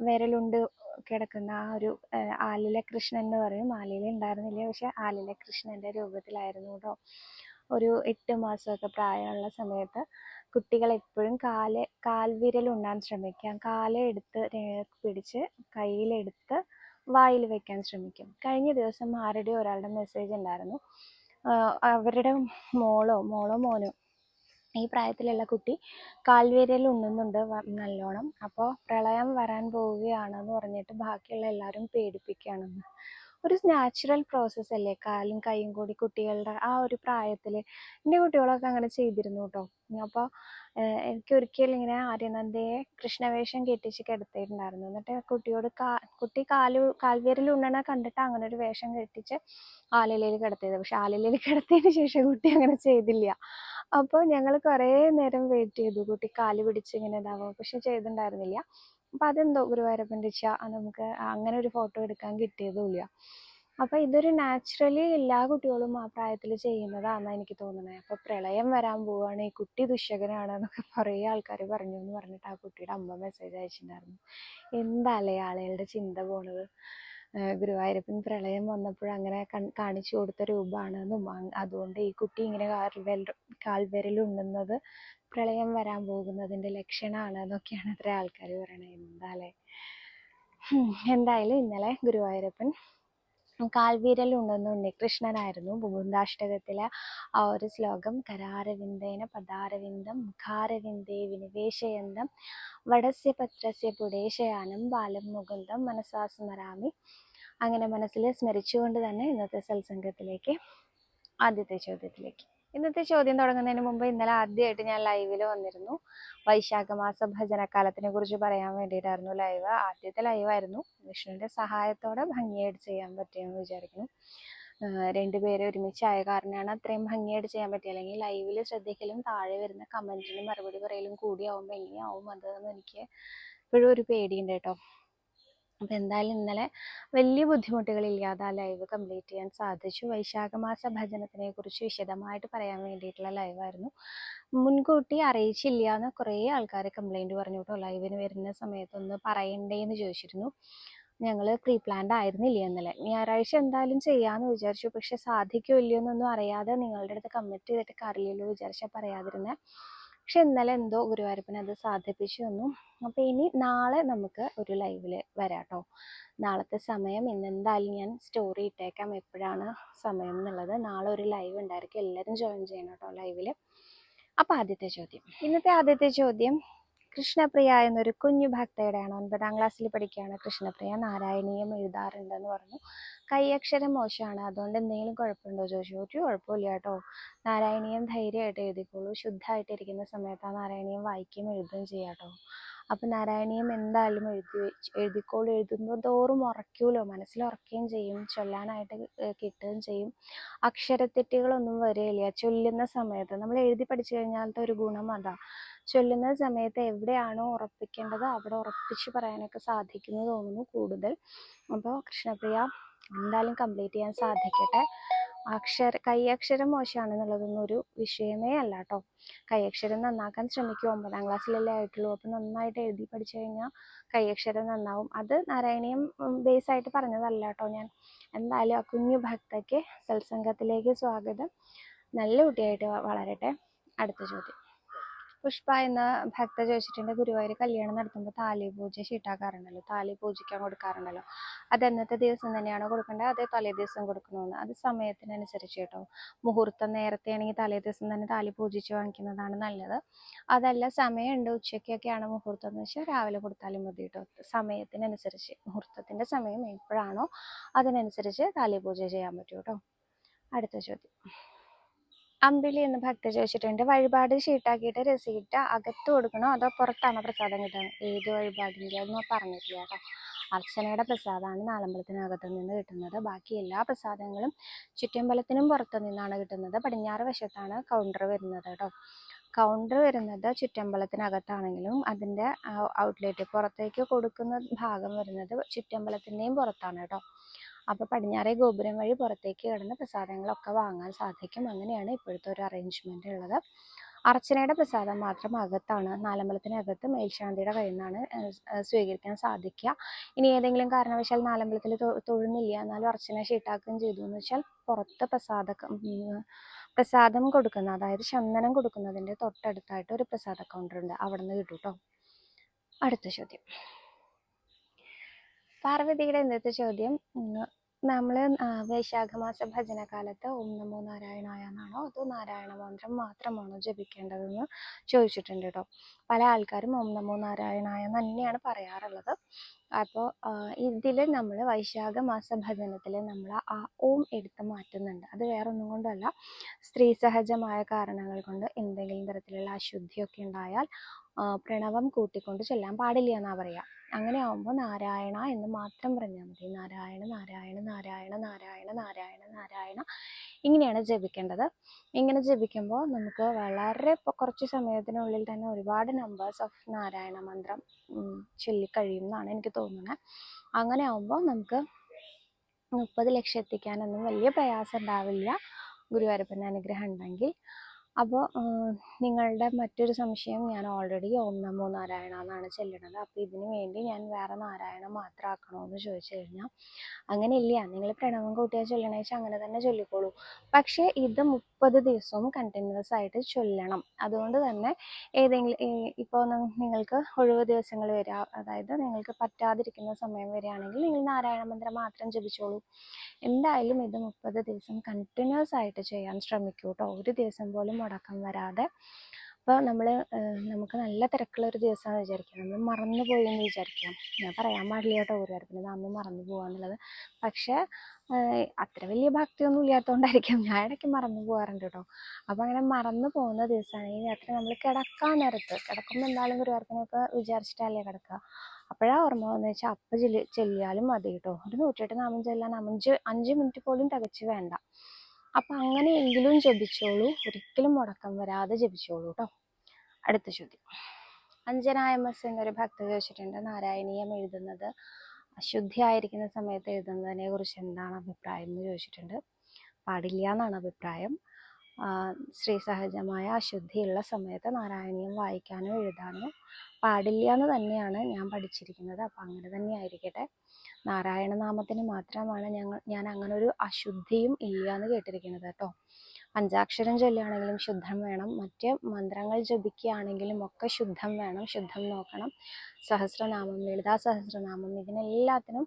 വിരലുണ്ട് കിടക്കുന്ന ആ ഒരു ആലില കൃഷ്ണൻ എന്ന് പറയും. ആലില ഉണ്ടായിരുന്നില്ല? പക്ഷെ ആലില കൃഷ്ണന്റെ രൂപത്തിലായിരുന്നു കേട്ടോ ഒരു എട്ട് മാസമൊക്കെ പ്രായമുള്ള സമയത്ത് കുട്ടികൾ എപ്പോഴും കാൽ കാൽവിരൽ ഉണ്ണാൻ ശ്രമിക്കാം. കാൽ എടുത്ത് രേ- പിടിച്ച് കയ്യിലെടുത്ത് വായിൽ വെക്കാൻ ശ്രമിക്കും. കഴിഞ്ഞ ദിവസം ആരുടെ ഒരാളുടെ മെസ്സേജ് ഉണ്ടായിരുന്നു. അവരുടെ മോളോ മോളോ മോനോ ഈ പ്രായത്തിലുള്ള കുട്ടി കാൽവേരയിൽ ഉണ്ണുന്നുണ്ട് നല്ലോണം. അപ്പോൾ പ്രളയം വരാൻ പോവുകയാണെന്ന് പറഞ്ഞിട്ട് ബാക്കിയുള്ള എല്ലാവരും പേടിപ്പിക്കുകയാണെന്ന്. ഒരു നാച്ചുറൽ പ്രോസസ്സ് അല്ലേ? കാലും കൈയും കൂടി കുട്ടികളുടെ ആ ഒരു പ്രായത്തിൽ എന്റെ കുട്ടികളൊക്കെ അങ്ങനെ ചെയ്തിരുന്നു കേട്ടോ അപ്പോൾ എനിക്ക് ഒരിക്കലും ഇങ്ങനെ ആര്യനന്ദയെ കൃഷ്ണവേഷം കെട്ടിച്ച് കിടത്തിയിട്ടുണ്ടായിരുന്നു. എന്നിട്ട് കുട്ടിയോട് കാ കുട്ടി കാൽ കാൽവേരിൽ ഉണ്ണണ കണ്ടിട്ട് അങ്ങനെ ഒരു വേഷം കെട്ടിച്ച് ആലിലയിൽ കിടത്തിയത്. പക്ഷെ ആലിലയിൽ കിടത്തിയതിന് ശേഷം കുട്ടി അങ്ങനെ ചെയ്തില്ല. അപ്പോൾ ഞങ്ങൾ കുറേ നേരം വെയിറ്റ് ചെയ്തു. കുട്ടി കാൽ പിടിച്ച് ഇങ്ങനെ ഇതാവും പക്ഷെ ചെയ്തിട്ടുണ്ടായിരുന്നില്ല. അപ്പോൾ അതെന്തോ ഗുരുവായൂരപ്പന്റെ ഇച്ഛ നമുക്ക് അങ്ങനെ ഒരു ഫോട്ടോ എടുക്കാൻ കിട്ടിയതുമില്ല. അപ്പോൾ ഇതൊരു നാച്ചുറലി എല്ലാ കുട്ടികളും ആ പ്രായത്തിൽ ചെയ്യുന്നതാണെന്നാണ് എനിക്ക് തോന്നുന്നത് അപ്പോൾ പ്രളയം വരാൻ പോവുകയാണ് ഈ കുട്ടി ദുഷ്യകനാണ് എന്നൊക്കെ കുറേ ആൾക്കാർ പറഞ്ഞു എന്ന് പറഞ്ഞിട്ട് ആ കുട്ടിയുടെ അമ്മ മെസ്സേജ് അയച്ചിട്ടുണ്ടായിരുന്നു. എന്താ അല്ലേ ആളുകളുടെ ചിന്ത പോണത്? ഗുരുവായൂരപ്പൻ പ്രളയം വന്നപ്പോൾ അങ്ങനെ കാണിച്ചു കൊടുത്ത രൂപമാണെന്നും അതുകൊണ്ട് ഈ കുട്ടി ഇങ്ങനെ കാൽവിരൽ കാൽവിരൽ ഉണ്ണുന്നത് പ്രളയം വരാൻ പോകുന്നതിന്റെ ലക്ഷണമാണ് എന്നൊക്കെയാണ് അത്ര ആൾക്കാർ പറയണത്. എന്താല്ലേ? എന്തായാലും ഇന്നലെ ഗുരുവായൂരപ്പൻ കാൽവിരൽ ഉണ്ടെന്ന് ഉണ്ണികൃഷ്ണനായിരുന്നു. മുകുന്ദാഷ്ടകത്തിലെ ആ ഒരു ശ്ലോകം കരാരവിന്ദേന പദാരവിന്ദം മുഖാരവിന്ദേ വിനിവേശയന്തം വടസ്യ പത്രസ്യ പുടേശയാനം ബാലം മുകുന്ദം മനസ്സാ സ്മരാമി അങ്ങനെ മനസ്സിൽ സ്മരിച്ചുകൊണ്ട് തന്നെ ഇന്നത്തെ സത്സംഗത്തിലേക്ക് ആദ്യത്തെ ചോദ്യത്തിലേക്ക്. ഇന്നത്തെ ചോദ്യം തുടങ്ങുന്നതിന് മുമ്പ് ഇന്നലെ ആദ്യമായിട്ട് ഞാൻ ലൈവിൽ വന്നിരുന്നു. വൈശാഖ മാസ ഭജനക്കാലത്തിനെ കുറിച്ച് പറയാൻ വേണ്ടിയിട്ടായിരുന്നു ലൈവ് ആദ്യത്തെ ലൈവായിരുന്നു വിഷ്ണുവിന്റെ സഹായത്തോടെ ഭംഗിയായിട്ട് ചെയ്യാൻ പറ്റിയെന്ന് വിചാരിക്കുന്നു. രണ്ടുപേരെ ഒരുമിച്ച് ഒരുമിച്ചായ കാരണമാണ് അത്രയും ഭംഗിയായിട്ട് ചെയ്യാൻ പറ്റിയത് അല്ലെങ്കിൽ ലൈവിൽ ശ്രദ്ധിക്കലും താഴെ വരുന്ന കമന്റിലും മറുപടി പറയലും കൂടിയാവുമ്പോൾ എങ്ങനെയാവും അതെന്ന് എനിക്ക് ഇപ്പോഴും ഒരു പേടിയുണ്ട് കേട്ടോ. അപ്പം എന്തായാലും ഇന്നലെ വലിയ ബുദ്ധിമുട്ടുകളില്ലാതെ ആ ലൈവ് കംപ്ലീറ്റ് ചെയ്യാൻ സാധിച്ചു. വൈശാഖ മാസ ഭജനത്തിനെ കുറിച്ച് വിശദമായിട്ട് പറയാൻ വേണ്ടിയിട്ടുള്ള ലൈവായിരുന്നു മുൻകൂട്ടി അറിയിച്ചില്ല എന്ന് കുറേ ആൾക്കാർ കംപ്ലൈന്റ് പറഞ്ഞു. കേട്ടോ ലൈവിന് വരുന്ന സമയത്തൊന്ന് പറയണ്ടേ എന്ന് ചോദിച്ചിരുന്നു. ഞങ്ങൾ പ്രീ പ്ലാൻഡ് ആയിരുന്നില്ല ഇന്നലെ. ഞായറാഴ്ച എന്തായാലും ചെയ്യാമെന്ന് വിചാരിച്ചു. പക്ഷെ സാധിക്കുമോ എന്നൊന്നും അറിയാതെ നിങ്ങളുടെ അടുത്ത് കമ്മിറ്റ് ചെയ്തിട്ട് കാര്യമില്ലല്ലോ വിചാരിച്ചാൽ പറയാതിരുന്നത് പക്ഷെ ഇന്നലെ എന്തോ ഗുരുവായൂരപ്പനെ അത് സാധിപ്പിച്ചു വന്നു അപ്പോൾ ഇനി നാളെ നമുക്ക് ഒരു ലൈവിൽ വരാട്ടോ. നാളത്തെ സമയം ഇന്ന് എന്തായാലും ഞാൻ സ്റ്റോറി ഇട്ടേക്കാം എപ്പോഴാണ് സമയം എന്നുള്ളത്. നാളെ ഒരു ലൈവ് ഉണ്ടായിരിക്കും. എല്ലാവരും ജോയിൻ ചെയ്യണം കേട്ടോ ലൈവിൽ. അപ്പോൾ ആദ്യത്തെ ചോദ്യം. ഇന്നത്തെ ആദ്യത്തെ ചോദ്യം കൃഷ്ണപ്രിയ എന്നൊരു കുഞ്ഞു ഭക്തയുടെയാണ് ഒൻപതാം ക്ലാസ്സിൽ പഠിക്കുകയാണ് കൃഷ്ണപ്രിയ. നാരായണീയം എഴുതാറുണ്ടെന്ന് പറഞ്ഞു. കൈയക്ഷരം മോശമാണ്. അതുകൊണ്ട് എന്തെങ്കിലും കുഴപ്പമുണ്ടോ ചോദിച്ചു. ഒരു കുഴപ്പമില്ല കേട്ടോ. നാരായണീയം ധൈര്യമായിട്ട് എഴുതിക്കോളൂ. ശുദ്ധമായിട്ടിരിക്കുന്ന സമയത്ത് ആ നാരായണീയം വായിക്കുകയും എഴുതുകയും ചെയ്യാം കേട്ടോ. അപ്പം നാരായണീയം എന്തായാലും എഴുതി വെച്ച് എഴുതിക്കോളൂ. എഴുതുമ്പോൾ തോറും ഉറയ്ക്കുമല്ലോ മനസ്സിൽ ഉറക്കുകയും ചെയ്യും. ചൊല്ലാനായിട്ട് കിട്ടുകയും ചെയ്യും. അക്ഷരത്തെറ്റുകളൊന്നും വരികയില്ല ചൊല്ലുന്ന സമയത്ത് നമ്മൾ എഴുതി പഠിച്ചു കഴിഞ്ഞാലത്തെ ഒരു ഗുണം അതാ. ചൊല്ലുന്ന സമയത്ത് എവിടെയാണോ ഉറപ്പിക്കേണ്ടത് അവിടെ ഉറപ്പിച്ച് പറയാനൊക്കെ സാധിക്കുന്നു തോന്നുന്നു കൂടുതൽ. അപ്പോൾ കൃഷ്ണപ്രിയ എന്തായാലും കംപ്ലീറ്റ് ചെയ്യാൻ സാധിക്കട്ടെ. അക്ഷര കൈയക്ഷരം മോശമാണെന്നുള്ളതൊന്നും ഒരു വിഷയമേ അല്ല കേട്ടോ കൈയക്ഷരം നന്നാക്കാൻ ശ്രമിക്കും ഒമ്പതാം ക്ലാസ്സിലല്ലേ ആയിട്ടുള്ളൂ. അപ്പം നന്നായിട്ട് എഴുതി പഠിച്ചു കഴിഞ്ഞാൽ കൈയക്ഷരം നന്നാവും. അത് നാരായണീയം ബേസ് ആയിട്ട് പറഞ്ഞതല്ല കേട്ടോ ഞാൻ. എന്തായാലും ആ കുഞ്ഞു ഭക്തയ്ക്ക് സത്സംഗത്തിലേക്ക് സ്വാഗതം. നല്ല കുട്ടിയായിട്ട് വളരട്ടെ. അടുത്ത ചോദ്യം. പുഷ്പ എന്ന ഭക്ത ചോദിച്ചിട്ടുണ്ട് ഗുരുവായൂർ കല്യാണം നടത്തുമ്പോൾ താലി പൂജ ചീട്ടാക്കാറുണ്ടല്ലോ താലി പൂജിക്കാൻ കൊടുക്കാറുണ്ടല്ലോ. അത് എന്നത്തെ ദിവസം തന്നെയാണോ കൊടുക്കേണ്ടത് അതേ തലേ ദിവസം കൊടുക്കണമെന്ന് അത് സമയത്തിനനുസരിച്ച് കേട്ടോ. മുഹൂർത്തം നേരത്തെ ആണെങ്കിൽ തലേ ദിവസം തന്നെ താലി പൂജിച്ച് വാങ്ങിക്കുന്നതാണ് നല്ലത്. അതല്ല സമയമുണ്ട് ഉച്ചയ്ക്കൊക്കെയാണ് മുഹൂർത്തം എന്ന് വെച്ചാൽ രാവിലെ കൊടുത്താലും മതി കേട്ടോ. സമയത്തിനനുസരിച്ച് മുഹൂർത്തത്തിന്റെ സമയം എപ്പോഴാണോ അതിനനുസരിച്ച് താലി പൂജ ചെയ്യാൻ പറ്റും കേട്ടോ. അടുത്ത ചോദ്യം. അമ്പിളി എന്ന് ഭക്തി ചോദിച്ചിട്ടുണ്ട്. വഴിപാട് ഷീട്ടാക്കിയിട്ട് രസീട്ട് അകത്ത് കൊടുക്കണോ അതോ പുറത്താണോ പ്രസാദം കിട്ടുന്നത്? ഏത് വഴിപാടിന്റെ ഒന്നും പറഞ്ഞിട്ടില്ല കേട്ടോ. അർച്ചനയുടെ പ്രസാദമാണ് നാലമ്പലത്തിനകത്ത് നിന്ന് കിട്ടുന്നത്. ബാക്കി എല്ലാ പ്രസാദങ്ങളും ചുറ്റമ്പലത്തിനും പുറത്തു നിന്നാണ് കിട്ടുന്നത്. പടിഞ്ഞാറ് വശത്താണ് കൗണ്ടർ വരുന്നത് കേട്ടോ. കൗണ്ടർ വരുന്നത് ചുറ്റമ്പലത്തിനകത്താണെങ്കിലും അതിന്റെ ഔട്ട്ലെറ്റ് പുറത്തേക്ക് കൊടുക്കുന്ന ഭാഗം വരുന്നത് ചുറ്റമ്പലത്തിന്റെയും പുറത്താണ് കേട്ടോ. അപ്പോൾ പടിഞ്ഞാറേ ഗോപുരം വഴി പുറത്തേക്ക് കിടന്ന് പ്രസാദങ്ങളൊക്കെ വാങ്ങാൻ സാധിക്കും. അങ്ങനെയാണ് ഇപ്പോഴത്തെ ഒരു അറേഞ്ച്മെന്റ് ഉള്ളത്. അർച്ചനയുടെ പ്രസാദം മാത്രം അകത്താണ്. നാലമ്പലത്തിനകത്ത് മേൽശാന്തിയുടെ കയ്യിൽ നിന്നാണ് സ്വീകരിക്കാൻ സാധിക്കുക. ഇനി ഏതെങ്കിലും കാരണവശാൽ നാലമ്പലത്തിൽ തൊഴുന്നില്ല എന്നാലും അർച്ചന ഷീട്ടാക്കുകയും ചെയ്തു. എന്ന് വെച്ചാൽ പുറത്ത് പ്രസാദ പ്രസാദം കൊടുക്കുന്ന അതായത് ചന്ദനം കൊടുക്കുന്നതിന്റെ തൊട്ടടുത്തായിട്ട് ഒരു പ്രസാദ കൗണ്ടർ ഉണ്ട്. അവിടെ നിന്ന് കിട്ടും കേട്ടോ അടുത്ത ചോദ്യം. പാർവതിയുടെ ഇന്നത്തെ ചോദ്യം നമ്മൾ വൈശാഖമാസ ഭജനകാലത്ത് ഓം നമോ നാരായണായ എന്നാണോ അതോ നാരായണ മന്ത്രം മാത്രമാണോ ജപിക്കേണ്ടതെന്ന് ചോദിച്ചിട്ടുണ്ട് കേട്ടോ പല ആൾക്കാരും ഓം നമോ നാരായണായ തന്നെയാണ് പറയാറുള്ളത്. അപ്പോൾ ഇതിൽ നമ്മൾ വൈശാഖ മാസ ഭജനത്തിൽ നമ്മൾ ആ ഓം എടുത്ത് മാറ്റുന്നുണ്ട്. അത് വേറെ ഒന്നും കൊണ്ടല്ല. സ്ത്രീ സഹജമായ കാരണങ്ങൾ കൊണ്ട് എന്തെങ്കിലും തരത്തിലുള്ള അശുദ്ധിയൊക്കെ ഉണ്ടായാൽ പ്രണവം കൂട്ടിക്കൊണ്ട് ചൊല്ലാൻ പാടില്ല എന്നാണ് പറയാ. അങ്ങനെ ആവുമ്പോൾ നാരായണ എന്ന് മാത്രം പറഞ്ഞാൽ മതി. നാരായണ നാരായണ നാരായണ നാരായണ നാരായണ നാരായണ. ഇങ്ങനെയാണ് ജപിക്കേണ്ടത്. ഇങ്ങനെ ജപിക്കുമ്പോൾ നമുക്ക് വളരെ കുറച്ച് സമയത്തിനുള്ളിൽ തന്നെ ഒരുപാട് നമ്പേഴ്സ് ഓഫ് നാരായണ മന്ത്രം ചൊല്ലിക്കഴിയും എന്നാണ് എനിക്ക് തോന്നുന്നത് അങ്ങനെ ആവുമ്പോൾ നമുക്ക് മുപ്പത് ലക്ഷം എത്തിക്കാനൊന്നും വലിയ പ്രയാസം ഉണ്ടാവില്ല. ഗുരുവായൂരപ്പന്റെ അനുഗ്രഹം ഉണ്ടെങ്കിൽ. അപ്പോൾ നിങ്ങളുടെ മറ്റൊരു സംശയം ഞാൻ ഓൾറെഡി ഓം നമോ നാരായണ എന്നാണ് ചെല്ലണത് അപ്പോൾ ഇതിന് വേണ്ടി ഞാൻ വേറെ നാരായണ മാത്രം ആക്കണോ എന്ന് ചോദിച്ചു കഴിഞ്ഞാൽ അങ്ങനെയില്ല. നിങ്ങൾ പ്രണവം കൂട്ടിയാൽ ചൊല്ലണേ വെച്ചാൽ അങ്ങനെ തന്നെ ചൊല്ലിക്കോളൂ. പക്ഷേ ഇത് മുപ്പത് ദിവസവും കണ്ടിന്യൂസ് ആയിട്ട് ചൊല്ലണം. അതുകൊണ്ട് തന്നെ ഏതെങ്കിലും ഇപ്പോൾ നിങ്ങൾക്ക് ഒഴിവ് ദിവസങ്ങൾ വരിക അതായത് നിങ്ങൾക്ക് പറ്റാതിരിക്കുന്ന സമയം വരികയാണെങ്കിൽ നിങ്ങൾ നാരായണ മന്ത്രം മാത്രം ജപിച്ചോളൂ. എന്തായാലും ഇത് മുപ്പത് ദിവസം കണ്ടിന്യൂസ് ആയിട്ട് ചെയ്യാൻ ശ്രമിക്കൂ കേട്ടോ ഒരു ദിവസം പോലും മുടക്കം വരാതെ. അപ്പോൾ നമ്മൾ നമുക്ക് നല്ല തിരക്കുള്ള ഒരു ദിവസമാണെന്ന് വിചാരിക്കുക നമ്മൾ മറന്നു പോയി എന്ന് വിചാരിക്കാം. ഞാൻ പറയാൻ പാടില്ല കേട്ടോ ഓരോരുത്തരും നമ്മൾ മറന്നു പോകാന്നുള്ളത് പക്ഷേ അത്ര വലിയ ഭക്തിയൊന്നും ഇല്ലാത്തതുകൊണ്ടായിരിക്കും ഞാൻ ഇടയ്ക്ക് മറന്നു പോകാറുണ്ട് കേട്ടോ. അപ്പോൾ അങ്ങനെ മറന്നു പോകുന്ന ദിവസമാണ് ഈ രാത്രി നമ്മൾ കിടക്കാൻ നേരത്ത് കിടക്കുമ്പോൾ എന്തായാലും ഗുരുവായൂരപ്പനെയൊക്കെ വിചാരിച്ചിട്ടല്ലേ കിടക്കുക. അപ്പോഴാ ഓർമ്മ വന്നു വെച്ചാൽ അപ്പം ചെല്ലി ചെല്ലിയാലും മതി കേട്ടോ. ഒരു നൂറ്റെട്ട് നാമം ചെല്ലാൻ അഞ്ച് അഞ്ച് മിനിറ്റ് പോലും തികച്ച് വേണ്ട. അപ്പം അങ്ങനെയെങ്കിലും ജപിച്ചോളൂ. ഒരിക്കലും മുടക്കം വരാതെ ജപിച്ചോളൂ കേട്ടോ അടുത്ത ചോദ്യം. അഞ്ജന എം എന്നൊരു ഭക്ത ചോദിച്ചിട്ടുണ്ട് നാരായണീയം എഴുതുന്നത് അശുദ്ധിയായിരിക്കുന്ന സമയത്ത് എഴുതുന്നതിനെ കുറിച്ച് എന്താണ് അഭിപ്രായം എന്ന് ചോദിച്ചിട്ടുണ്ട്. പാടില്ല എന്നാണ് അഭിപ്രായം. സ്ത്രീ സഹജമായ അശുദ്ധിയുള്ള സമയത്ത് നാരായണീയം വായിക്കാനോ എഴുതാനോ പാടില്ല എന്ന് തന്നെയാണ് ഞാൻ പഠിച്ചിരിക്കുന്നത്. അപ്പം അങ്ങനെ തന്നെ ആയിരിക്കട്ടെ. നാരായണ നാമത്തിന് മാത്രമാണ് ഞങ്ങൾ ഞാൻ അങ്ങനെ ഒരു അശുദ്ധിയും ഇല്ല എന്ന് കേട്ടിരിക്കുന്നത് കേട്ടോ. പഞ്ചാക്ഷരം ചൊല്ലുകയാണെങ്കിലും ശുദ്ധം വേണം. മറ്റ് മന്ത്രങ്ങൾ ജപിക്കുകയാണെങ്കിലും ഒക്കെ ശുദ്ധം വേണം. ശുദ്ധം നോക്കണം. സഹസ്രനാമം ലളിതാ സഹസ്രനാമം ഇതിനെല്ലാത്തിനും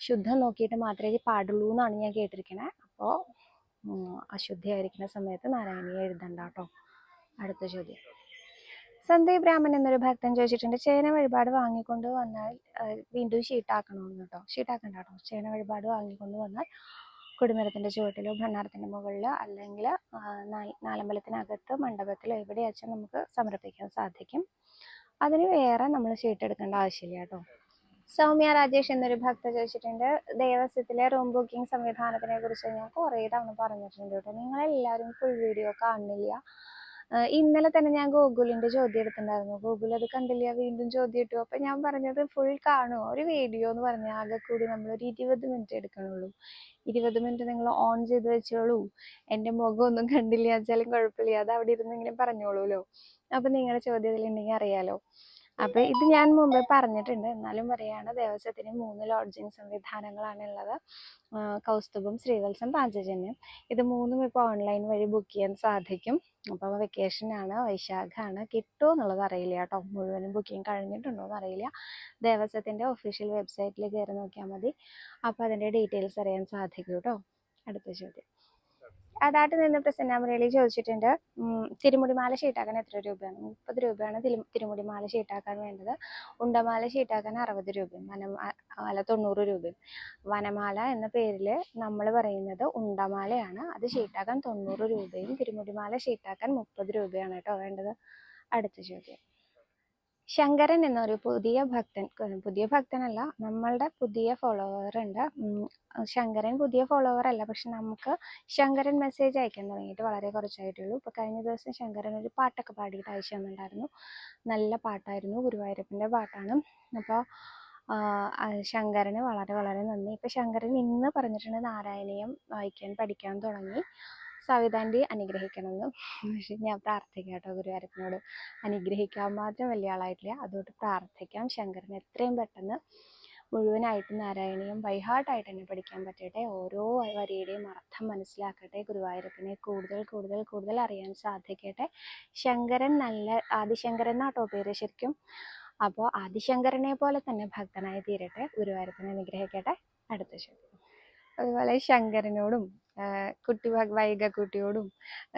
ശുദ്ധം നോക്കിയിട്ട് മാത്രമേ പാടുള്ളൂ എന്നാണ് ഞാൻ കേട്ടിരിക്കണേ. അപ്പോൾ അശുദ്ധിയായിരിക്കുന്ന സമയത്ത് നാരായണീയ എഴുതണ്ട കേട്ടോ. അടുത്ത ചോദ്യം. സന്ദീപ് രാമൻ എന്നൊരു ഭക്തൻ ചോദിച്ചിട്ടുണ്ട് ചേന വഴിപാട് വാങ്ങിക്കൊണ്ട് വന്നാൽ വീണ്ടും ഷീട്ടാക്കണമെന്ന് കേട്ടോ ഷീട്ടാക്കണ്ട കേട്ടോ ചേന വഴിപാട് വാങ്ങിക്കൊണ്ട് വന്നാൽ കുടിമരത്തിന്റെ ചുവട്ടിലോ ഭണ്ണാരത്തിന്റെ മുകളിലോ അല്ലെങ്കിൽ നാലമ്പലത്തിനകത്ത് മണ്ഡപത്തിലോ എവിടെയാച്ചാൽ നമുക്ക് സമർപ്പിക്കാൻ സാധിക്കും. അതിന് വേറെ നമ്മൾ ഷീട്ടെടുക്കേണ്ട ആവശ്യമില്ല കേട്ടോ സൗമ്യ രാജേഷ് എന്നൊരു ഭക്ത ചോദിച്ചിട്ടുണ്ട് ദേവസ്വത്തിലെ റൂം ബുക്കിംഗ് സംവിധാനത്തിനെ കുറിച്ച് ഞാൻ കുറേ തവണ പറഞ്ഞിട്ടുണ്ട് കേട്ടോ നിങ്ങളെല്ലാവരും ഫുൾ വീഡിയോ കാണുന്നില്ല. ഇന്നലെ തന്നെ ഞാൻ ഗൂഗിളിന്റെ ചോദ്യം എടുത്തിട്ടുണ്ടായിരുന്നു. ഗൂഗിൾ അത് കണ്ടില്ല? വീണ്ടും ചോദ്യം ഇട്ടു. അപ്പൊ ഞാൻ പറഞ്ഞത് ഫുൾ കാണുമോ ഒരു വീഡിയോ എന്ന് പറഞ്ഞാൽ ആകെ കൂടി നമ്മൾ ഒരു ഇരുപത് മിനിറ്റ് എടുക്കണുള്ളൂ. ഇരുപത് മിനിറ്റ് നിങ്ങൾ ഓൺ ചെയ്ത് വെച്ചോളൂ. എന്റെ മുഖമൊന്നും കണ്ടില്ല വെച്ചാലും കുഴപ്പമില്ല. അത് അവിടെ ഇരുന്ന് ഇങ്ങനെ പറഞ്ഞോളൂല്ലോ അപ്പൊ നിങ്ങളുടെ ചോദ്യത്തിൽ ഉണ്ടെങ്കിൽ അറിയാലോ. അപ്പോൾ ഇത് ഞാൻ മുമ്പേ പറഞ്ഞിട്ടുണ്ട്. എന്നാലും പറയാണ് ദേവസ്വത്തിന് മൂന്ന് ലോഡ്ജിങ് സംവിധാനങ്ങളാണ് ഉള്ളത് കൗസ്തുഭം ശ്രീവത്സം പാഞ്ചജന്യം ഇത് മൂന്നും ഇപ്പോൾ ഓൺലൈൻ വഴി ബുക്ക് ചെയ്യാൻ സാധിക്കും. അപ്പോൾ വെക്കേഷനാണ് വൈശാഖാണ്. കിട്ടുമോ എന്നുള്ളത് അറിയില്ല കേട്ടോ. മുഴുവനും ബുക്കിംഗ് കഴിഞ്ഞിട്ടുണ്ടോ എന്ന് അറിയില്ല. ദേവസ്വത്തിന്റെ ഒഫീഷ്യൽ വെബ്സൈറ്റിൽ കയറി നോക്കിയാൽ മതി. അപ്പോൾ അതിന്റെ ഡീറ്റെയിൽസ് അറിയാൻ സാധിക്കും കേട്ടോ. അടുത്ത ചോദ്യം. അതായിട്ട് നിന്ന് പ്രസന്നാമരയിൽ ചോദിച്ചിട്ടുണ്ട് ഉം, തിരുമുടിമാല ഷീട്ടാക്കാൻ എത്ര രൂപയാണ്? മുപ്പത് രൂപയാണ് തിരു തിരുമുടിമാല ഷീട്ടാക്കാൻ വേണ്ടത്. ഉണ്ടമാല ഷീട്ടാക്കാൻ അറുപത് രൂപയും വനമാല തൊണ്ണൂറ് രൂപയും. വനമാല എന്ന പേരിൽ നമ്മൾ പറയുന്നത് ഉണ്ടമാലയാണ്. അത് ഷീട്ടാക്കാൻ തൊണ്ണൂറ് രൂപയും തിരുമുടിമാല ഷീട്ടാക്കാൻ മുപ്പത് രൂപയാണ് കേട്ടോ വേണ്ടത്. അടുത്ത ചോദ്യം. ശങ്കരൻ എന്നൊരു പുതിയ ഭക്തൻ പുതിയ ഭക്തനല്ല നമ്മളുടെ പുതിയ ഫോളോവർ ഉണ്ട്. ശങ്കരൻ പുതിയ ഫോളോവർ അല്ല പക്ഷെ നമുക്ക് ശങ്കരൻ മെസ്സേജ് അയക്കാൻ തുടങ്ങിയിട്ട് വളരെ കുറച്ചായിട്ടുള്ളൂ ഇപ്പോൾ കഴിഞ്ഞ ദിവസം ശങ്കരൻ ഒരു പാട്ടൊക്കെ പാടിയിട്ട് അയച്ചു തന്നിട്ടുണ്ടായിരുന്നു നല്ല പാട്ടായിരുന്നു ഗുരുവായൂരപ്പന്റെ പാട്ടാണ്. അപ്പോൾ ശങ്കരന് വളരെ വളരെ നന്ദി. ഇപ്പോൾ ശങ്കരൻ ഇന്ന് പറഞ്ഞിട്ടുണ്ട് നാരായണീയം വായിക്കാൻ പഠിക്കാൻ തുടങ്ങി. സവിതാന്റെ അനുഗ്രഹിക്കണമെന്ന്. പക്ഷെ ഞാൻ പ്രാർത്ഥിക്കാം കേട്ടോ ഗുരുവായൂരപ്പനോട്. അനുഗ്രഹിക്കാൻ മാത്രം വലിയ ആളായിട്ടില്ല. അതുകൊണ്ട് പ്രാർത്ഥിക്കാം. ശങ്കരൻ എത്രയും പെട്ടെന്ന് മുഴുവനായിട്ട് നാരായണീയം ബൈഹാർട്ടായിട്ട് തന്നെ പഠിക്കാൻ പറ്റട്ടെ. ഓരോ വരിയുടെയും അർത്ഥം മനസ്സിലാക്കട്ടെ. ഗുരുവായൂരപ്പനെ കൂടുതൽ കൂടുതൽ കൂടുതൽ അറിയാൻ സാധിക്കട്ടെ. ശങ്കരൻ നല്ല ആദിശങ്കരൻ എന്നാട്ടോ പേര് ശരിക്കും. അപ്പോൾ ആദിശങ്കരനെ പോലെ തന്നെ ഭക്തനായി തീരട്ടെ. ഗുരുവായൂരപ്പനെ അനുഗ്രഹിക്കട്ടെ. അടുത്ത ചോദ്യം അതുപോലെ ശങ്കരനോടും കുട്ടി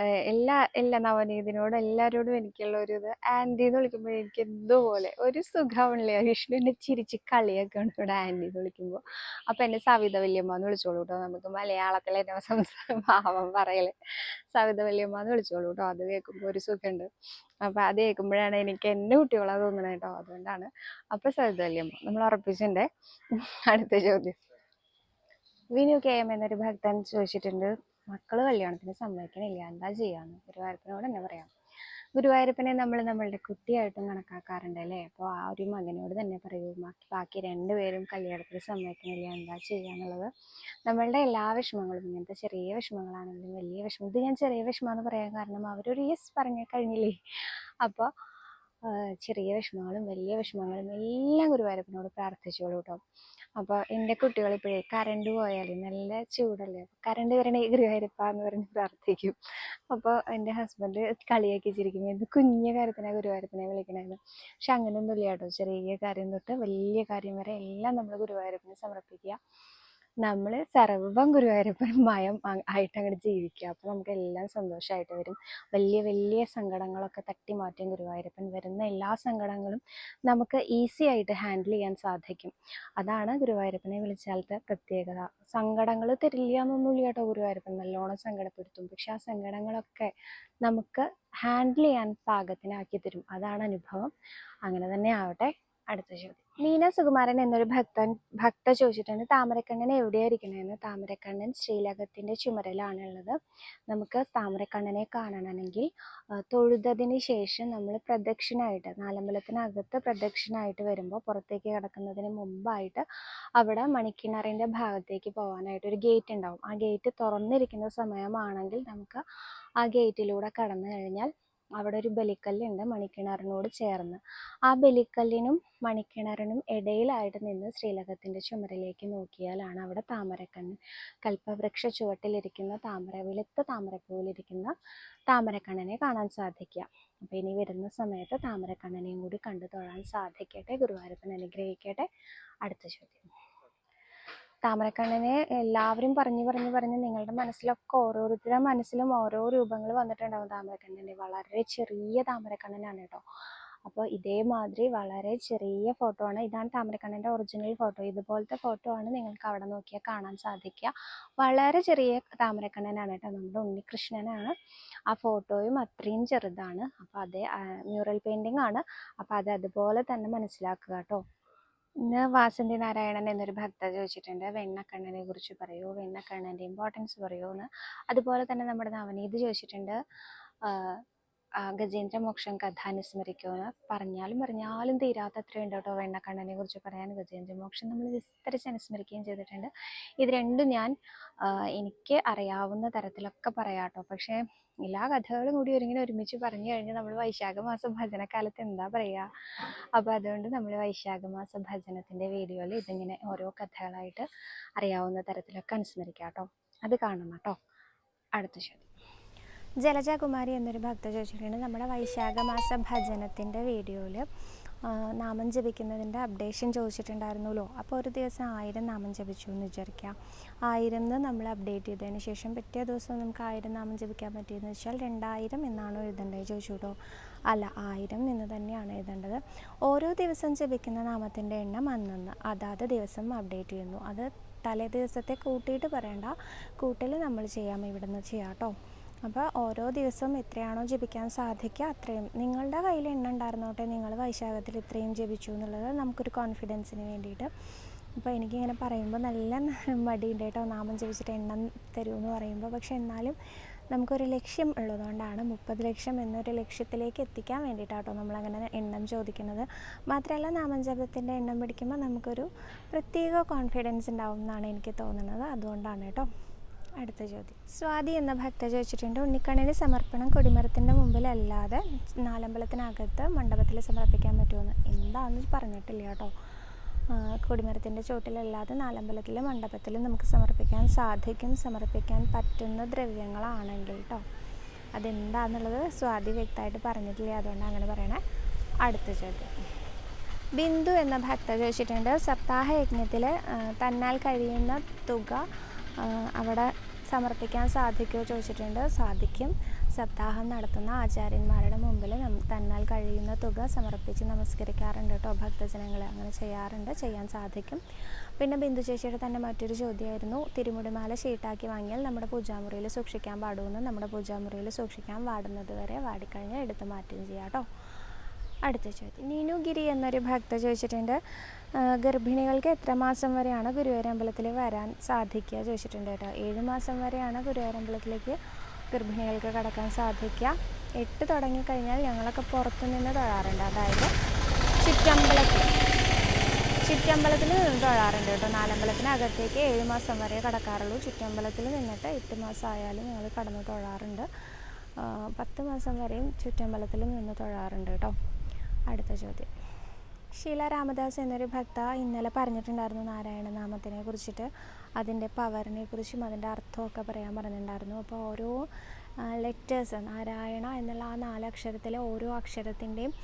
ആഹ് എല്ലാ എല്ലാ നവനീതിനോടും എല്ലാവരോടും എനിക്കുള്ള ഒരു ഇത്. ആന്റി എന്ന് വിളിക്കുമ്പോൾ എനിക്ക് എന്തോ പോലെ ഒരു സുഖമുള്ള വിഷ്ണു എന്നെ ചിരിച്ച് കളിയാക്കാണ് ഇവിടെ ആന്റി എന്ന് വിളിക്കുമ്പോൾ അപ്പം എന്നെ സവിത വല്യമ്മ എന്ന് വിളിച്ചോളൂ കേട്ടോ നമുക്ക് മലയാളത്തിൽ എന്നെ സംസാരം? ഭാവം പറയൽ. സവിത വല്യമ്മ എന്ന് വിളിച്ചോളൂ കേട്ടോ അത് കേൾക്കുമ്പോൾ ഒരു സുഖമുണ്ട് അപ്പം അത് കേൾക്കുമ്പോഴാണ് എനിക്ക് എന്റെ കുട്ടികളാ തോന്നണേ കേട്ടോ അതുകൊണ്ടാണ്. അപ്പം സവിത വല്യമ്മ നമ്മൾ ഉറപ്പിച്ചിട്ടുണ്ട് അടുത്ത ചോദ്യം. വിനു കെ എം എന്നൊരു ഭക്തൻ ചോദിച്ചിട്ടുണ്ട് മക്കൾ കല്യാണത്തിന് സമ്മതിക്കണില്ല എന്താ ചെയ്യാന്ന്? ഗുരുവായൂരപ്പനോട് തന്നെ പറയാം. ഗുരുവായൂരപ്പനെ നമ്മൾ നമ്മളുടെ കുട്ടിയായിട്ടും കണക്കാക്കാറുണ്ട് അല്ലേ? അപ്പോൾ ആ ഒരു മകനോട് തന്നെ പറയൂ ബാക്കി ബാക്കി രണ്ടുപേരും കല്യാണത്തിന് സമ്മതിക്കണില്ല എന്താ ചെയ്യാന്നുള്ളത്? നമ്മളുടെ എല്ലാ വിഷമങ്ങളും ഇങ്ങനത്തെ ചെറിയ വിഷമങ്ങളാണെങ്കിലും വലിയ വിഷമം ഇത് ഞാൻ ചെറിയ വിഷമമെന്ന് പറയാൻ കാരണം അവരൊരു യെസ് പറഞ്ഞു കഴിഞ്ഞില്ലേ? അപ്പോൾ ചെറിയ വിഷമങ്ങളും വലിയ വിഷമങ്ങളും എല്ലാം ഗുരുവായൂരപ്പനോട് പ്രാർത്ഥിച്ചോളൂ കേട്ടോ അപ്പോൾ എന്റെ കുട്ടികൾ ഇപ്പോഴേ കറണ്ട് പോയാൽ നല്ല ചൂടല്ലേ? കറണ്ട് വരണേ ഗുരുവായൂരപ്പ എന്ന് പറഞ്ഞ് പ്രാർത്ഥിക്കും. അപ്പോൾ എന്റെ ഹസ്ബൻഡ് കളിയാക്കി ചിരിക്കും ഇത് കുഞ്ഞ കാര്യത്തിനാണ് ഗുരുവായൂരപ്പനെ വിളിക്കണത് പക്ഷെ അങ്ങനെ ഒന്നുമില്ല കേട്ടോ ചെറിയ കാര്യം തൊട്ട് വലിയ കാര്യം വരെ എല്ലാം നമ്മൾ ഗുരുവായൂരപ്പനെ സമർപ്പിക്കുക. നമ്മൾ സർവം ഗുരുവായൂരപ്പൻ മയം ആയിട്ട് അങ്ങനെ ജീവിക്കുക. അപ്പോൾ നമുക്ക് എല്ലാം സന്തോഷമായിട്ട് വരും. വലിയ വലിയ സങ്കടങ്ങളൊക്കെ തട്ടി മാറ്റാൻ ഗുരുവായൂരപ്പൻ. വരുന്ന എല്ലാ സങ്കടങ്ങളും നമുക്ക് ഈസി ആയിട്ട് ഹാൻഡിൽ ചെയ്യാൻ സാധിക്കും. അതാണ് ഗുരുവായൂരപ്പനെ വിളിച്ചാലത്തെ പ്രത്യേകത. സങ്കടങ്ങൾ തരില്ല എന്നൊന്നുമില്ല കേട്ടോ ഗുരുവായൂരപ്പൻ. നല്ലോണം സങ്കടപ്പെടുത്തും. പക്ഷെ ആ സങ്കടങ്ങളൊക്കെ നമുക്ക് ഹാൻഡിൽ ചെയ്യാൻ പാകത്തിനാക്കി തരും. അതാണ് അനുഭവം. അങ്ങനെ തന്നെ ആവട്ടെ. അടുത്ത ചോദ്യം. മീന സുകുമാരൻ എന്നൊരു ഭക്തൻ ഭക്ത ചോദിച്ചിട്ടുണ്ട്. താമരക്കണ്ണൻ എവിടെയായിരിക്കണമെന്ന് താമരക്കണ്ണൻ ശ്രീലകത്തിന്റെ ചുമരലാണുള്ളത്. നമുക്ക് താമരക്കണ്ണനെ കാണണമെങ്കിൽ തൊഴുതതിന് ശേഷം നമ്മൾ പ്രദക്ഷിണായിട്ട് നാലമ്പലത്തിനകത്ത് പ്രദക്ഷിണായിട്ട് വരുമ്പോൾ പുറത്തേക്ക് കിടക്കുന്നതിന് മുമ്പായിട്ട് അവിടെ മണിക്കിണറിന്റെ ഭാഗത്തേക്ക് പോകാനായിട്ട് ഒരു ഗേറ്റ് ഉണ്ടാവും. ആ ഗേറ്റ് തുറന്നിരിക്കുന്ന സമയമാണെങ്കിൽ നമുക്ക് ആ ഗേറ്റിലൂടെ കടന്നു കഴിഞ്ഞാൽ അവിടെ ഒരു ബലിക്കല്ലുണ്ട് മണിക്കിണറിനോട് ചേർന്ന്. ആ ബലിക്കല്ലിനും മണിക്കിണറിനും ഇടയിലായിട്ട് നിന്ന് ശ്രീലകത്തിന്റെ ചുമരിലേക്ക് നോക്കിയാലാണ് അവിടെ താമരക്കണ്ണ് കൽപ്പവൃക്ഷ ചുവട്ടിലിരിക്കുന്ന താമര വെളുത്ത താമരപ്പൂവിലിരിക്കുന്ന താമരക്കണ്ണനെ കാണാൻ സാധിക്കുക. അപ്പം ഇനി വരുന്ന സമയത്ത് താമരക്കണ്ണനെയും കൂടി കണ്ടു തൊഴാൻ സാധിക്കട്ടെ. ഗുരുവായൂരപ്പൻ അനുഗ്രഹിക്കട്ടെ. അടുത്ത ചോദ്യം. താമരക്കണ്ണനെ എല്ലാവരും പറഞ്ഞു പറഞ്ഞു പറഞ്ഞ് നിങ്ങളുടെ മനസ്സിലൊക്കെ ഓരോരുത്തരുടെ മനസ്സിലും ഓരോ രൂപങ്ങൾ വന്നിട്ടുണ്ടാവും. താമരക്കണ്ണന്റെ വളരെ ചെറിയ താമരക്കണ്ണനാണ് കേട്ടോ. അപ്പോൾ ഇതേമാതിരി വളരെ ചെറിയ ഫോട്ടോ ആണ്. ഇതാണ് താമരക്കണ്ണന്റെ ഒറിജിനൽ ഫോട്ടോ ഇതുപോലത്തെ ഫോട്ടോ ആണ് നിങ്ങൾക്ക് അവിടെ നോക്കിയാൽ കാണാൻ സാധിക്കുക. വളരെ ചെറിയ താമരക്കണ്ണനാണ് കേട്ടോ. നമ്മുടെ ഉണ്ണികൃഷ്ണനാണ്. ആ ഫോട്ടോയും അത്രയും ചെറുതാണ്. അപ്പോൾ അതേ മ്യൂറൽ പെയിന്റിംഗ് ആണ്. അപ്പോൾ അത് അതുപോലെ തന്നെ മനസ്സിലാക്കുക കേട്ടോ. ഇന്ന് വാസന്തി നാരായണൻ എന്നൊരു ഭക്ത ചോദിച്ചിട്ടുണ്ട്. വെണ്ണക്കണ്ണനെ കുറിച്ച് പറയൂ. വെണ്ണക്കണ്ണന്റെ ഇമ്പോർട്ടൻസ് പറയൂ എന്ന് അതുപോലെ തന്നെ നമ്മുടെ നവനീത് ചോദിച്ചിട്ടുണ്ട്. ആഹ് ആ ഗജേന്ദ്ര മോക്ഷം കഥ അനുസ്മരിക്കുമെന്ന് പറഞ്ഞാലും പറഞ്ഞാലും തീരാത്ത അത്രയുണ്ട് കേട്ടോ വെണ്ണക്കണ്ണനെ കുറിച്ച് പറയാൻ. ഗജേന്ദ്രമോക്ഷം നമ്മൾ വിസ്തരിച്ച് അനുസ്മരിക്കുകയും ചെയ്തിട്ടുണ്ട്. ഇത് രണ്ടും ഞാൻ എനിക്ക് അറിയാവുന്ന തരത്തിലൊക്കെ പറയാം കേട്ടോ. പക്ഷേ എല്ലാ കഥകളും കൂടി ഒരുങ്ങനെ ഒരുമിച്ച് പറഞ്ഞു കഴിഞ്ഞാൽ നമ്മൾ വൈശാഖ മാസം ഭജനക്കാലത്ത് എന്താ പറയുക അപ്പോൾ അതുകൊണ്ട് നമ്മൾ വൈശാഖ മാസ ഭജനത്തിന്റെ വീഡിയോയിൽ ഇതിങ്ങനെ ഓരോ കഥകളായിട്ട് അറിയാവുന്ന തരത്തിലൊക്കെ അനുസ്മരിക്കാം കേട്ടോ. അത് കാണണം കേട്ടോ. അടുത്ത ചോദ്യം ജലജ കുമാരി എന്നൊരു ഭക്ത ചോദിച്ചിട്ടുണ്ട്. നമ്മുടെ വൈശാഖ മാസ ഭജനത്തിന്റെ വീഡിയോയിൽ നാമം ജപിക്കുന്നതിന്റെ അപ്ഡേഷൻ ചോദിച്ചിട്ടുണ്ടായിരുന്നല്ലോ. അപ്പോൾ ഒരു ദിവസം ആയിരം നാമം ജപിച്ചു എന്ന് വിചാരിക്കുക ആയിരം എന്ന് നമ്മൾ അപ്ഡേറ്റ് ചെയ്തതിന് ശേഷം പിറ്റേ ദിവസം നമുക്ക് ആയിരം നാമം ജപിക്കാൻ പറ്റിയെന്ന് വെച്ചാൽ രണ്ടായിരം എന്നാണോ എഴുതേണ്ടത്. ചോദിച്ചു അല്ല ആയിരം എന്ന് തന്നെയാണ് എഴുതേണ്ടത്. ഓരോ ദിവസം ജപിക്കുന്ന നാമത്തിന്റെ എണ്ണം അന്നന്ന് അതാത് ദിവസം അപ്ഡേറ്റ് ചെയ്യുന്നു. അത് തലേ ദിവസത്തെ കൂട്ടിയിട്ട് പറയണ്ട. കൂട്ടൽ നമ്മൾ ചെയ്യാം ഇവിടുന്ന് ചെയ്യാം കേട്ടോ. അപ്പോൾ ഓരോ ദിവസവും എത്രയാണോ ജപിക്കാൻ സാധിക്കുക അത്രയും നിങ്ങളുടെ കയ്യിൽ എണ്ണ ഉണ്ടായിരുന്നോട്ടെ നിങ്ങൾ വൈശാഖത്തിൽ ഇത്രയും ജപിച്ചു എന്നുള്ളത് നമുക്കൊരു കോൺഫിഡൻസിന് വേണ്ടിയിട്ട്. അപ്പോൾ എനിക്കിങ്ങനെ പറയുമ്പോൾ നല്ല മടിയുണ്ട് കേട്ടോ നാമം ജപിച്ചിട്ട് എണ്ണം തരുമെന്ന് പറയുമ്പോൾ. പക്ഷെ എന്നാലും നമുക്കൊരു ലക്ഷ്യം ഉള്ളതുകൊണ്ടാണ് മുപ്പത് ലക്ഷം എന്നൊരു ലക്ഷ്യത്തിലേക്ക് എത്തിക്കാൻ വേണ്ടിയിട്ടാട്ടോ നമ്മളങ്ങനെ എണ്ണം ചോദിക്കുന്നത്. മാത്രമല്ല നാമം ജപത്തിന്റെ എണ്ണം പിടിക്കുമ്പോൾ നമുക്കൊരു പ്രത്യേക കോൺഫിഡൻസ് ഉണ്ടാവും എന്നാണ് എനിക്ക് തോന്നുന്നത്. അതുകൊണ്ടാണ് കേട്ടോ. അടുത്ത ചോദ്യം. സ്വാതി എന്ന ഭക്ത ചോദിച്ചിട്ടുണ്ട്. ഉണ്ണിക്കണ്ണന് സമർപ്പണം കൊടിമരത്തിന്റെ മുമ്പിലല്ലാതെ നാലമ്പലത്തിനകത്ത് മണ്ഡപത്തിൽ സമർപ്പിക്കാൻ പറ്റുമെന്ന്. എന്താണെന്ന് പറഞ്ഞിട്ടില്ല കേട്ടോ. കൊടിമരത്തിന്റെ ചോട്ടിലല്ലാതെ നാലമ്പലത്തിൽ മണ്ഡപത്തിൽ നമുക്ക് സമർപ്പിക്കാൻ സാധിക്കും. സമർപ്പിക്കാൻ പറ്റുന്ന ദ്രവ്യങ്ങളാണെങ്കിൽ കേട്ടോ. അതെന്താണെന്നുള്ളത് സ്വാതി വ്യക്തമായിട്ട് പറഞ്ഞിട്ടില്ല. അതുകൊണ്ട് അങ്ങനെ പറയണേ. അടുത്ത ചോദ്യം. ബിന്ദു എന്ന ഭക്ത ചോദിച്ചിട്ടുണ്ട്. സപ്താഹ യജ്ഞത്തിൽ തന്നാൽ കഴിയുന്ന തുക അവിടെ സമർപ്പിക്കാൻ സാധിക്കുമോ ചോദിച്ചിട്ടുണ്ട്. സാധിക്കും. സപ്താഹം നടത്തുന്ന ആചാര്യന്മാരുടെ മുമ്പിൽ തന്നാൽ കഴിയുന്ന തുക സമർപ്പിച്ച് നമസ്കരിക്കാറുണ്ട് കേട്ടോ ഭക്തജനങ്ങൾ അങ്ങനെ ചെയ്യാറുണ്ട്. ചെയ്യാൻ സാധിക്കും. പിന്നെ ബിന്ദു ചേച്ചിയുടെ തന്നെ മറ്റൊരു ചോദ്യമായിരുന്നു. തിരുമുടിമാല ഷീട്ടാക്കി വാങ്ങിയാൽ നമ്മുടെ പൂജാമുറിയിൽ സൂക്ഷിക്കാൻ പാടുമെന്ന്. നമ്മുടെ പൂജാമുറിയിൽ സൂക്ഷിക്കാൻ വാടുന്നത് വരെ വാടിക്കഴിഞ്ഞാൽ എടുത്ത് മാറ്റുകയും ചെയ്യാം കേട്ടോ അടുത്ത ചോദ്യം. നീനു ഗിരി എന്നൊരു ഭക്ത ചോദിച്ചിട്ടുണ്ട്. ഗർഭിണികൾക്ക് എത്ര മാസം വരെയാണ് ഗുരുവായൂരമ്പലത്തിൽ വരാൻ സാധിക്കുക? ചോദിച്ചിട്ടുണ്ട് കേട്ടോ. ഏഴ് മാസം വരെയാണ് ഗുരുവായൂരമ്പലത്തിലേക്ക് ഗർഭിണികൾക്ക് കടക്കാൻ സാധിക്കുക. എട്ട് തുടങ്ങിക്കഴിഞ്ഞാൽ ഞങ്ങളൊക്കെ പുറത്തു നിന്ന് തൊഴാറുണ്ട്. അതായത് ചുറ്റമ്പലത്തിൽ. ചുറ്റമ്പലത്തിൽ നിന്ന് തൊഴാറുണ്ട് കേട്ടോ. നാലമ്പലത്തിനകത്തേക്ക് ഏഴ് മാസം വരെ കടക്കാറുള്ളൂ. ചുറ്റമ്പലത്തിൽ നിന്നിട്ട് എട്ട് മാസം ആയാലും ഞങ്ങൾ കടന്ന് തൊഴാറുണ്ട്. പത്ത് മാസം വരെയും ചുറ്റമ്പലത്തിൽ നിന്ന് തൊഴാറുണ്ട് കേട്ടോ. അടുത്ത ചോദ്യം. ഷീല രാമദാസ് എന്നൊരു ഭക്ത ഇന്നലെ പറഞ്ഞിട്ടുണ്ടായിരുന്നു നാരായണ നാമത്തിനെ കുറിച്ചിട്ട്. അതിന്റെ പവറിനെ കുറിച്ചും അതിന്റെ അർത്ഥമൊക്കെ പറയാൻ പറഞ്ഞിട്ടുണ്ടായിരുന്നു. അപ്പോൾ ഓരോ ലെറ്റേഴ്സ് നാരായണ എന്നുള്ള ആ നാലക്ഷരത്തിലെ ഓരോ അക്ഷരത്തിന്റെയും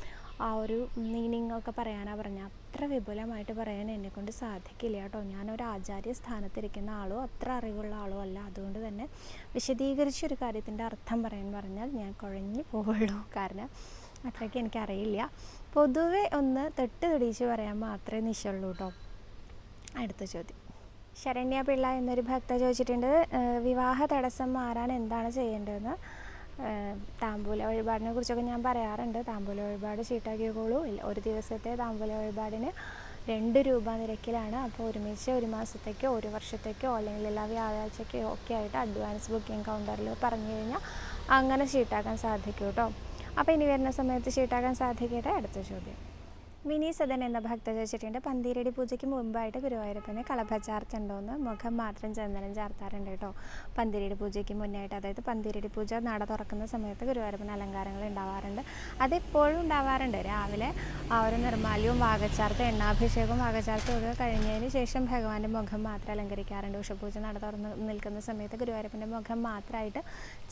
ആ ഒരു മീനിങ് ഒക്കെ പറയാനാണ് പറഞ്ഞത്. അത്ര വിപുലമായിട്ട് പറയാൻ എന്നെക്കൊണ്ട് സാധിക്കില്ല കേട്ടോ. ഞാനൊരു ആചാര്യ സ്ഥാനത്തിരിക്കുന്ന ആളോ അത്ര അറിവുള്ള ആളോ അല്ല. അതുകൊണ്ട് തന്നെ വിശദീകരിച്ചൊരു കാര്യത്തിന്റെ അർത്ഥം പറയാൻ പറഞ്ഞാൽ ഞാൻ കുഴഞ്ഞു പോവുള്ളൂ. കാരണം അത്രയ്ക്ക് എനിക്കറിയില്ല. പൊതുവെ ഒന്ന് തൊട്ട് തൊടിയിച്ച് പറയാൻ മാത്രമേ നിശയുള്ളൂ കേട്ടോ അടുത്ത ചോദ്യം. ശരണ്യ പിള്ള എന്നൊരു ഭക്ത ചോദിച്ചിട്ടുണ്ട് വിവാഹ തടസ്സം മാറാൻ എന്താണ് ചെയ്യേണ്ടതെന്ന്? താമ്പൂല വഴിപാടിനെ കുറിച്ചൊക്കെ ഞാൻ പറയാറുണ്ട്. താമ്പൂല വഴിപാട് ചീട്ടാക്കിക്കോളൂ. ഒരു ദിവസത്തെ താമ്പൂല വഴിപാടിന് രണ്ട് രൂപ നിരക്കിലാണ്. അപ്പോൾ ഒരുമിച്ച് ഒരു മാസത്തേക്കോ ഒരു വർഷത്തേക്കോ അല്ലെങ്കിൽ എല്ലാ വ്യാഴാഴ്ചയ്ക്കോ ഒക്കെ ആയിട്ട് അഡ്വാൻസ് ബുക്കിംഗ് കൗണ്ടറിൽ പറഞ്ഞു കഴിഞ്ഞാൽ അങ്ങനെ ചീട്ടാക്കാൻ സാധിക്കും കേട്ടോ അപ്പോൾ ഇനി വരുന്ന സമയത്ത് ചീട്ടാക്കാൻ സാധിക്കട്ടെ? അടുത്ത ചോദ്യം. മിനി സദൻ എന്ന ഭക്ത ചോദിച്ചിട്ടുണ്ട് പന്തീരടി പൂജയ്ക്ക് മുമ്പായിട്ട് ഗുരുവായൂരപ്പനെ കളഭ ചാർത്തുണ്ടോയെന്ന് മുഖം മാത്രം ചന്ദനം ചാർത്താറുണ്ട് കേട്ടോ. പന്തീരടി പൂജയ്ക്ക് മുന്നായിട്ട് അതായത് പന്തീരടി പൂജ നട തുറക്കുന്ന സമയത്ത് ഗുരുവായൂരപ്പന് അലങ്കാരങ്ങൾ ഉണ്ടാവാറുണ്ട്. അതെപ്പോഴും ഉണ്ടാവാറുണ്ട്. രാവിലെ ആ ഒരു നിർമ്മാല്യവും വാഗച്ചാർത്തും എണ്ണാഭിഷേകവും വാഗച്ചാർത്തും ഒക്കെ കഴിഞ്ഞതിന് ശേഷം ഭഗവാന്റെ മുഖം മാത്രം അലങ്കരിക്കാറുണ്ട്. ഉഷപൂജ നട തുറന്ന് നിൽക്കുന്ന സമയത്ത് ഗുരുവായൂരപ്പന്റെ മുഖം മാത്രമായിട്ട്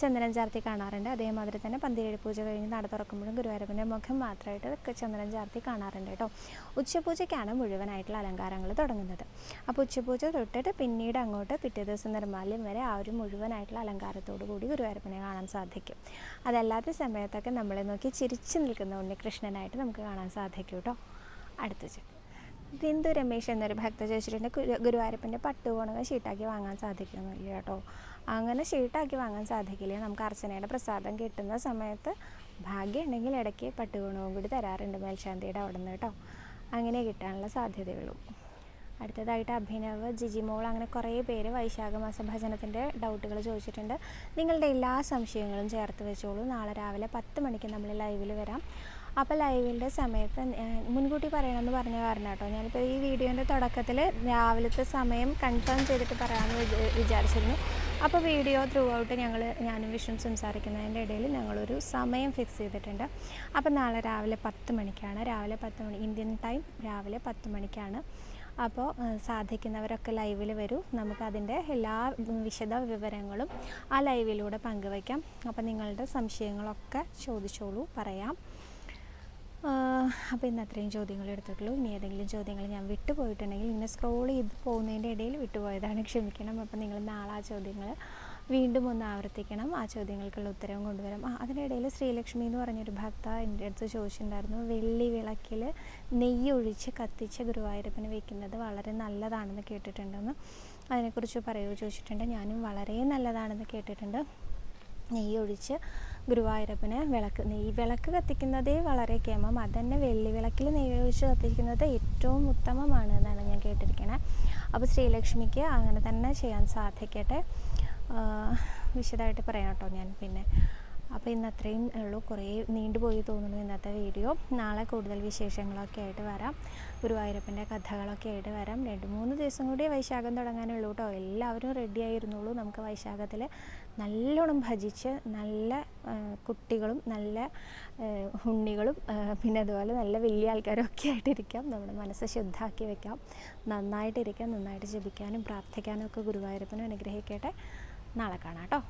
ചന്ദനം ചാർത്തി കാണാറുണ്ട്. അതേമാതിരി തന്നെ പന്തീരടി പൂജ കഴിഞ്ഞ് നട തുറക്കുമ്പോഴും ഗുരുവായൂരപ്പന്റെ മുഖം മാത്രമായിട്ട് ചന്ദനം ചാർത്തി കാണാറുണ്ട്. കേട്ടോ. ഉച്ചപൂജയ്ക്കാണ് മുഴുവനായിട്ടുള്ള അലങ്കാരങ്ങൾ തുടങ്ങുന്നത്. അപ്പോൾ ഉച്ചപൂജ തൊട്ടിട്ട് പിന്നീട് അങ്ങോട്ട് പിറ്റേ ദിവസം നിർമ്മാല്യം വരെ ആ ഒരു മുഴുവനായിട്ടുള്ള അലങ്കാരത്തോടു കൂടി ഗുരുവായൂരപ്പനെ കാണാൻ സാധിക്കും. അതല്ലാത്ത സമയത്തൊക്കെ നമ്മളെ നോക്കി ചിരിച്ചു നിൽക്കുന്ന ഉണ്ണികൃഷ്ണനായിട്ട് നമുക്ക് കാണാൻ സാധിക്കും കേട്ടോ. അടുത്ത ബിന്ദു രമേശ് എന്നൊരു ഭക്ത ചോദിച്ചിട്ടുണ്ട് ഗുരു- ഗുരുവായൂരപ്പന്റെ പട്ടുകോണകൾ ഷീട്ടാക്കി വാങ്ങാൻ സാധിക്കുന്നില്ല കേട്ടോ. അങ്ങനെ ഷീട്ടാക്കി വാങ്ങാൻ സാധിക്കില്ല. നമുക്ക് അർച്ചനയുടെ പ്രസാദം കിട്ടുന്ന സമയത്ത് ഭാഗ്യം ഉണ്ടെങ്കിൽ ഇടയ്ക്ക് പട്ടുകോണവും കൂടി തരാറുണ്ട് മേൽശാന്തിയുടെ അവിടെ നിന്ന് കേട്ടോ. അങ്ങനെ കിട്ടാനുള്ള സാധ്യതയുള്ളൂ. അടുത്തതായിട്ട് അഭിനവ് ജിജിമോൾ അങ്ങനെ കുറേ പേര് വൈശാഖ മാസ ഭജനത്തിന്റെ ഡൗട്ടുകൾ ചോദിച്ചിട്ടുണ്ട്. നിങ്ങളുടെ എല്ലാ സംശയങ്ങളും ചേർത്ത് വെച്ചോളൂ. നാളെ രാവിലെ പത്ത് മണിക്ക് നമ്മൾ ലൈവിൽ വരാം. അപ്പോൾ ലൈവിന്റെ സമയത്ത് മുൻകൂട്ടി പറയണമെന്ന് പറഞ്ഞ കാരണം കേട്ടോ. ഞാനിപ്പോൾ ഈ വീഡിയോന്റെ തുടക്കത്തിൽ രാവിലത്തെ സമയം കൺഫേം ചെയ്തിട്ട് പറയാമെന്ന് വിചാ- വിചാരിച്ചിരുന്നു. അപ്പോൾ വീഡിയോ ത്രൂ ഔട്ട് ഞങ്ങൾ ഞാനും വിഷ്ണു സംസാരിക്കുന്നതിന്റെ ഇടയിൽ ഞങ്ങളൊരു സമയം ഫിക്സ് ചെയ്തിട്ടുണ്ട്. അപ്പോൾ നാളെ രാവിലെ പത്ത് മണിക്കാണ്. രാവിലെ പത്ത് മണി ഇന്ത്യൻ ടൈം രാവിലെ പത്ത് മണിക്കാണ്. അപ്പോൾ സാധിക്കുന്നവരൊക്കെ ലൈവിൽ വരൂ. നമുക്കതിന്റെ എല്ലാ വിശദ വിവരങ്ങളും ആ ലൈവിലൂടെ പങ്കുവയ്ക്കാം. അപ്പോൾ നിങ്ങളുടെ സംശയങ്ങളൊക്കെ ചോദിച്ചോളൂ പറയാം. അപ്പോൾ ഇന്ന് അത്രയും ചോദ്യങ്ങൾ എടുത്തിട്ടുള്ളൂ. ഇനി ഏതെങ്കിലും ചോദ്യങ്ങൾ ഞാൻ വിട്ടുപോയിട്ടുണ്ടെങ്കിൽ ഇങ്ങനെ സ്ക്രോൾ ചെയ്ത് പോകുന്നതിന്റെ ഇടയിൽ വിട്ടുപോയതാണ്. ക്ഷമിക്കണം. അപ്പോൾ നിങ്ങൾ നാളെ ആ ചോദ്യങ്ങൾ വീണ്ടും ഒന്ന് ആവർത്തിക്കണം. ആ ചോദ്യങ്ങൾക്കുള്ള ഉത്തരവും കൊണ്ടുവരാം. ആ അതിനിടയിൽ ശ്രീലക്ഷ്മി എന്ന് പറഞ്ഞൊരു ഭക്ത എന്റെ അടുത്ത് ചോദിച്ചിട്ടുണ്ടായിരുന്നു. വെള്ളി വിളക്കിൽ നെയ്യ് ഒഴിച്ച് കത്തിച്ച് ഗുരുവായൂരപ്പന് വെക്കുന്നത് വളരെ നല്ലതാണെന്ന് കേട്ടിട്ടുണ്ടെന്ന് അതിനെക്കുറിച്ച് പറയുമോ ചോദിച്ചിട്ടുണ്ട്. ഞാനും വളരെ നല്ലതാണെന്ന് കേട്ടിട്ടുണ്ട്. നെയ്യ് ഒഴിച്ച് ഗുരുവായൂരപ്പന് വിളക്ക്. നെയ് വിളക്ക് കത്തിക്കുന്നതേ വളരെ കേമം അതന്നെ വെള്ളി വിളക്കിൽ നെയ്യ് ഒഴിച്ച് കത്തിക്കുന്നത് ഏറ്റവും ഉത്തമമാണ് എന്നാണ് ഞാൻ കേട്ടിരിക്കണേ. അപ്പോൾ ശ്രീലക്ഷ്മിക്ക് അങ്ങനെ തന്നെ ചെയ്യാൻ സാധിക്കട്ടെ. വിശദമായിട്ട് പറയാം കേട്ടോ ഞാൻ പിന്നെ. അപ്പോൾ ഇന്ന് അത്രയും ഉള്ളൂ. കുറേ നീണ്ടുപോയി തോന്നുന്നു ഇന്നത്തെ വീഡിയോ. നാളെ കൂടുതൽ വിശേഷങ്ങളൊക്കെ ആയിട്ട് വരാം. ഗുരുവായൂരപ്പന്റെ കഥകളൊക്കെ ആയിട്ട് വരാം. രണ്ട് മൂന്ന് ദിവസം കൂടി വൈശാഖം തുടങ്ങാനുള്ളൂ കേട്ടോ. എല്ലാവരും റെഡി ആയിരുന്നുള്ളൂ. നമുക്ക് വൈശാഖത്തിൽ നല്ലോണം ഭജിച്ച് നല്ല കുട്ടികളും നല്ല ഉണ്ണികളും പിന്നെ അതുപോലെ നല്ല വലിയ ആൾക്കാരും ഒക്കെ ആയിട്ടിരിക്കാം. നമ്മുടെ മനസ്സ് ശുദ്ധാക്കി വെക്കാം. നന്നായിട്ടിരിക്കാം. നന്നായിട്ട് ജപിക്കാനും പ്രാർത്ഥിക്കാനും ഒക്കെ ഗുരുവായൂരപ്പനും അനുഗ്രഹിക്കട്ടെ. നാളെ കാണാം കേട്ടോ.